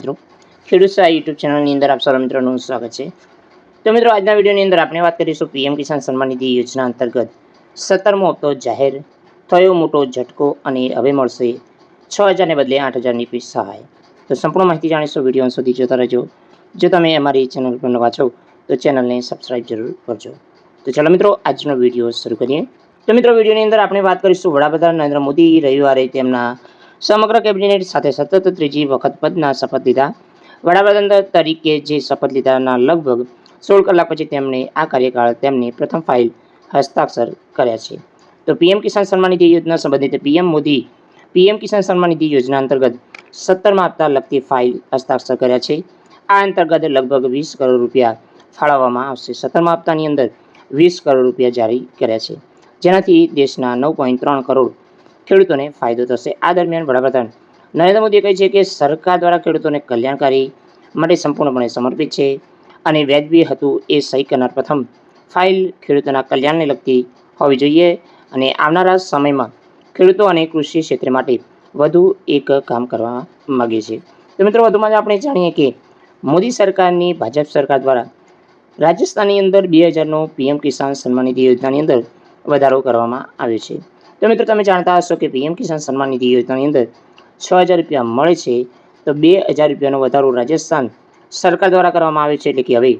મિત્રો. ખેડૂત સહાય યુટ્યુબ ચેનલની અંદર આપ સૌ મિત્રોનું સ્વાગત છે. તો મિત્રો, આજના વિડીયોની અંદર આપણે વાત કરીશું પીએમ કિસાન સન્માન નિધિ યોજના અંતર્ગત સત્તરમો હપ્તો જાહેર થયો મોટો ઝટકો અને હવે મળશે છ હજારને બદલે આઠ હજારની સહાય. તો સંપૂર્ણ માહિતી જાણીશું, વીડિયો સુધી જોતા રહેજો. જો તમે અમારી ચેનલ પર નવા છો, તો ચેનલને સબસ્ક્રાઈબ જરૂર કરજો. તો ચાલો મિત્રો, આજનો વીડિયો શરૂ કરીએ. તો મિત્રો, વિડીયોની અંદર આપણે વાત કરીશું વડાપ્રધાન નરેન્દ્ર મોદી. રવિવારે તેમના સમગ્ર કેબિનેટ સાથે સતત ત્રીજી વખત પદના શપથ લીધા. વડાપ્રધાન તરીકે જે શપથ લીધાના લગભગ સોળ કલાક પછી તેમણે આ કાર્યકાળ તેમની પ્રથમ ફાઇલ હસ્તાક્ષર કર્યા છે. તો પીએમ કિસાન સન્માન નિધિ યોજના સંબંધિત પીએમ મોદી પીએમ કિસાન સન્માન નિધિ યોજના અંતર્ગત સત્તરમાં હપ્તા લગતી ફાઇલ હસ્તાક્ષર કર્યા છે. આ અંતર્ગત લગભગ વીસ કરોડ રૂપિયા ફાળવવામાં આવશે. સત્તરમાં હપ્તાની અંદર વીસ કરોડ રૂપિયા જારી કર્યા છે. જેનાથી દેશના નવ પોઈન્ટ ત્રણ કરોડ ખેડૂતોને ફાયદો થશે. આ દરમિયાન વડાપ્રધાન નરેન્દ્ર મોદીએ કહ્યું છે કે સરકાર દ્વારા ખેડૂતોને કલ્યાણકારી માટે સંપૂર્ણપણે સમર્પિત છે અને વ્યાજબી હતું એ સહી કરનાર પ્રથમ ફાઇલ ખેડૂતોના કલ્યાણને લગતી હોવી જોઈએ અને આવનારા સમયમાં ખેડૂતો અને કૃષિ ક્ષેત્ર માટે વધુ એક કામ કરવા માગે છે. તો મિત્રો, વધુમાં આપણે જાણીએ કે મોદી સરકારની ભાજપ સરકાર દ્વારા રાજસ્થાનની અંદર બે હજારનો પીએમ કિસાન સન્માન નિધિ યોજનાની અંદર વધારો કરવામાં આવ્યો છે. તો મિત્રો તમે જાણતા હશો કે પીએમ કિસાન સન્માન નિધિ યોજનાની અંદર છ હજાર રૂપિયા મળે છે. તો બે હજાર રૂપિયાનો વધારો રાજસ્થાન સરકાર દ્વારા કરવામાં આવે છે એટલે કે હવે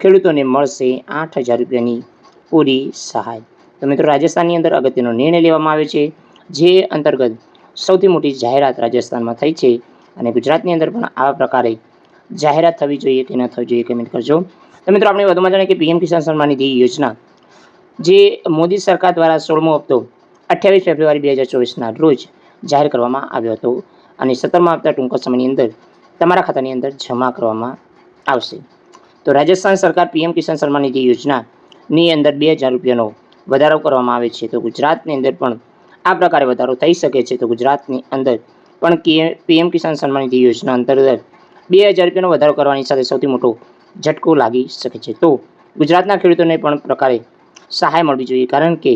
ખેડૂતોને મળશે આઠ હજાર રૂપિયાની પૂરી સહાય. તો મિત્રો રાજસ્થાનની અંદર અગત્યનો નિર્ણય લેવામાં આવે છે, જે અંતર્ગત સૌથી મોટી જાહેરાત રાજસ્થાનમાં થઈ છે અને ગુજરાતની અંદર પણ આવા પ્રકારે જાહેરાત થવી જોઈએ કે ન થવી જોઈએ કમેન્ટ કરજો. તો મિત્રો આપણે વધુમાં જાણીએ કે પીએમ કિસાન સન્માન નિધિ યોજના જે મોદી સરકાર દ્વારા સોળમો હપ્તો અઠ્યાવીસ ફેબ્રુઆરી બે હજાર ચોવીસના રોજ જાહેર કરવામાં આવ્યો હતો અને સત્તરમાં આપતા ટૂંક સમયની અંદર તમારા ખાતાની અંદર જમા કરવામાં આવશે. તો રાજસ્થાન સરકાર પીએમ કિસાન સન્માન નિધિ યોજનાની અંદર બે હજાર રૂપિયાનો વધારો કરવામાં આવે છે. તો ગુજરાતની અંદર પણ આ પ્રકારે વધારો થઈ શકે છે. તો ગુજરાતની અંદર પણ પીએમ કિસાન સન્માન યોજના અંતર્ગત બે હજાર રૂપિયાનો વધારો કરવાની સાથે સૌથી મોટો ઝટકો લાગી શકે છે. તો ગુજરાતના ખેડૂતોને પણ પ્રકારે સહાય મળવી જોઈએ. કારણ કે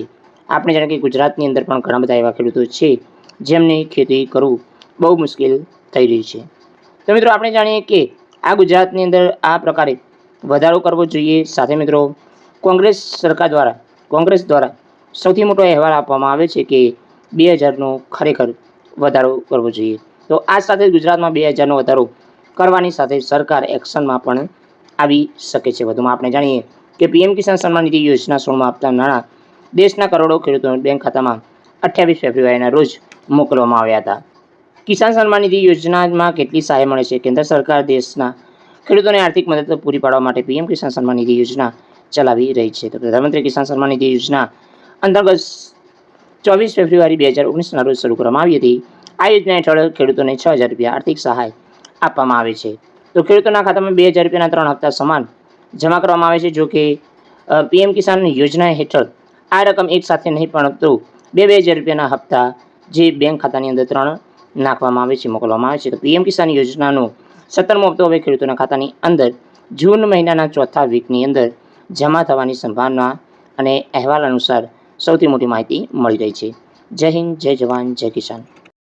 આપણે જાણે કે ગુજરાતની અંદર પણ ઘણા બધા એવા ખેડૂતો છે, જેમની ખેતી કરવું બહુ મુશ્કેલ થઈ રહી છે. તો મિત્રો, આપણે જાણીએ કે આ ગુજરાતની અંદર આ પ્રકારે વધારો કરવો જોઈએ. સાથે મિત્રો, કોંગ્રેસ સરકાર દ્વારા, કોંગ્રેસ દ્વારા સૌથી મોટો અહેવાલ આપવામાં આવે છે કે બે હજારનો ખરેખર વધારો કરવો જોઈએ. તો આ સાથે ગુજરાતમાં બે હજારનો વધારો કરવાની સાથે સરકાર એક્શનમાં પણ આવી શકે છે. વધુમાં આપણે જાણીએ કે પીએમ કિસાન સન્માન નિધિ યોજના સોળમાં આપતા નાણાં દેશના કરોડો ખેડૂતોને બેંક ખાતામાં અઠ્યાવીસ ફેબ્રુઆરીના રોજ મોકલવામાં આવ્યા હતા. કિસાન સન્માન નિધિ યોજનામાં કેટલી સહાય મળે છે? કેન્દ્ર સરકાર દેશના ખેડૂતોને આર્થિક મદદ પૂરી પાડવા માટે પીએમ કિસાન સન્માન નિધિ યોજના ચલાવી રહી છે. તો પ્રધાનમંત્રી કિસાન સન્માન નિધિ યોજના અંતર્ગત ચોવીસ ફેબ્રુઆરી બે હજાર ઓગણીસના રોજ શરૂ કરવામાં આવી હતી. આ યોજના હેઠળ ખેડૂતોને છ હજાર રૂપિયા આર્થિક સહાય આપવામાં આવે છે. તો ખેડૂતોના ખાતામાં બે હજાર રૂપિયાના ત્રણ હપ્તા સમાન જમા કરવામાં આવે છે, જો કે પીએમ કિસાન યોજના હેઠળ આ રકમ એક સાથે નહીં પરંતુ બે બે હજાર રૂપિયાના હપ્તા જે બેંક ખાતાની અંદર ત્રણ નાખવામાં આવે છે, મોકલવામાં આવે છે. તો પીએમ કિસાન યોજનાનો સત્તરમો હપ્તો હવે ખેડૂતોના ખાતાની અંદર જૂન મહિનાના ચોથા વીકની અંદર જમા થવાની સંભાવના અને અહેવાલ અનુસાર સૌથી મોટી માહિતી મળી રહી છે. જય હિન્દ, જય જવાન, જય કિસાન.